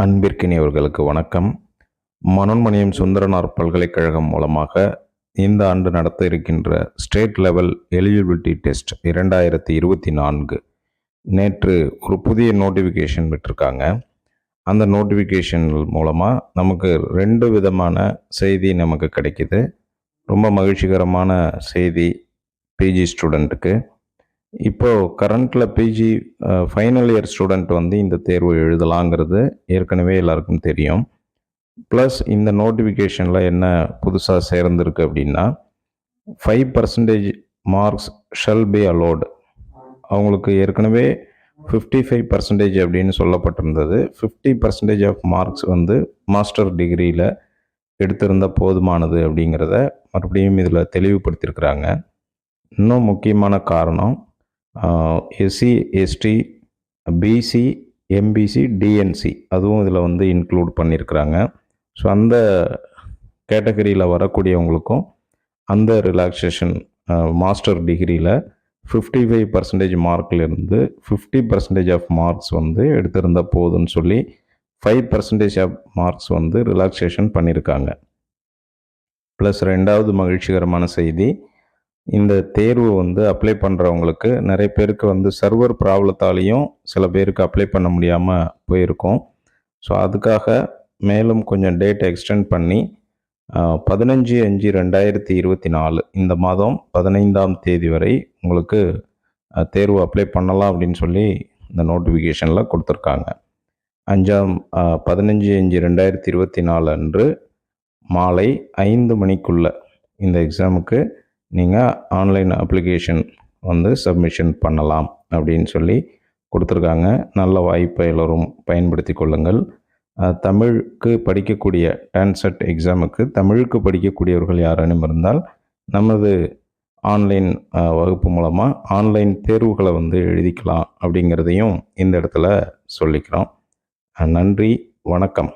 அன்பிற்கினியவர்களுக்கு வணக்கம். மனோன்மணியம் சுந்தரனார் பல்கலைக்கழகம் மூலமாக இந்த ஆண்டு நடத்த இருக்கின்ற ஸ்டேட் லெவல் எலிஜிபிலிட்டி டெஸ்ட் இரண்டாயிரத்தி இருபத்தி நான்கு நேற்று ஒரு புதிய நோட்டிஃபிகேஷன் விட்டிருக்காங்க. அந்த நோட்டிஃபிகேஷன் மூலமாக நமக்கு ரெண்டு விதமான செய்தி நமக்கு கிடைக்கிது. ரொம்ப மகிழ்ச்சிகரமான செய்தி பிஜி ஸ்டூடெண்ட்டுக்கு. இப்போது கரண்ட்டில் பிஜி ஃபைனல் இயர் ஸ்டூடெண்ட் வந்து இந்த தேர்வு எழுதலாங்கிறது ஏற்கனவே எல்லாருக்கும் தெரியும். ப்ளஸ் இந்த நோட்டிஃபிகேஷனில் என்ன புதுசாக சேர்ந்துருக்கு அப்படின்னா five percentage marks shall be allowed அவங்களுக்கு ஏற்கனவே ஃபிஃப்டி ஃபைவ் பர்சன்டேஜ் அப்படின்னு சொல்லப்பட்டிருந்தது. ஃபிஃப்டி பர்சன்டேஜ் ஆஃப் மார்க்ஸ் வந்து மாஸ்டர் டிகிரியில் எடுத்திருந்தால் போதுமானது அப்படிங்கிறத மறுபடியும் இதில் தெளிவுபடுத்தியிருக்கிறாங்க இன்னும் முக்கியமான காரணம் SC ST BC MBC DNC அதுவும் இதில் வந்து இன்க்ளூட் பண்ணியிருக்கிறாங்க ஸோ அந்த கேட்டகரியில் வரக்கூடியவங்களுக்கும் அந்த ரிலாக்ஸேஷன் மாஸ்டர் டிகிரியில் ஃபிஃப்டி ஃபைவ் பர்சன்டேஜ் மார்க்லேருந்து ஃபிஃப்டி பர்சன்டேஜ் ஆஃப் மார்க்ஸ் வந்து எடுத்திருந்தா போதும்னு சொல்லி ஃபைவ் பர்சன்டேஜ் ஆஃப் மார்க்ஸ் வந்து ரிலாக்ஸேஷன் பண்ணியிருக்காங்க ப்ளஸ் ரெண்டாவது மகிழ்ச்சிகரமான செய்தி இந்த தேர்வு வந்து அப்ளை பண்ணுறவங்களுக்கு நிறைய பேருக்கு வந்து சர்வர் ப்ராப்ளத்தாலேயும் சில பேருக்கு அப்ளை பண்ண முடியாமல் போயிருக்கும். ஸோ அதுக்காக மேலும் கொஞ்சம் டேட் எக்ஸ்டெண்ட் பண்ணி பதினஞ்சு அஞ்சு ரெண்டாயிரத்தி இருபத்தி நாலு இந்த மாதம் பதினைந்தாம் தேதி வரை உங்களுக்கு தேர்வு அப்ளை பண்ணலாம் அப்படின்னு சொல்லி இந்த நோட்டிஃபிகேஷனில் கொடுத்துருக்காங்க. அஞ்சாம் பதினஞ்சு அஞ்சு ரெண்டாயிரத்தி இருபத்தி நாலு அன்று மாலை ஐந்து மணிக்குள்ள இந்த எக்ஸாமுக்கு நீங்கள் ஆன்லைன் அப்ளிகேஷன் வந்து சப்மிஷன் பண்ணலாம் அப்படின்னு சொல்லி கொடுத்துருக்காங்க. நல்ல வாய்ப்பை எல்லோரும் பயன்படுத்தி கொள்ளுங்கள். தமிழுக்கு படிக்கக்கூடிய டான்செட் எக்ஸாமுக்கு தமிழுக்கு படிக்கக்கூடியவர்கள் யாரேனும் இருந்தால் நமது ஆன்லைன் வகுப்பு மூலமாக ஆன்லைன் தேர்வுகளை வந்து எழுதிக்கலாம் அப்படிங்கிறதையும் இந்த இடத்துல சொல்லிக்கிறோம். நன்றி வணக்கம்.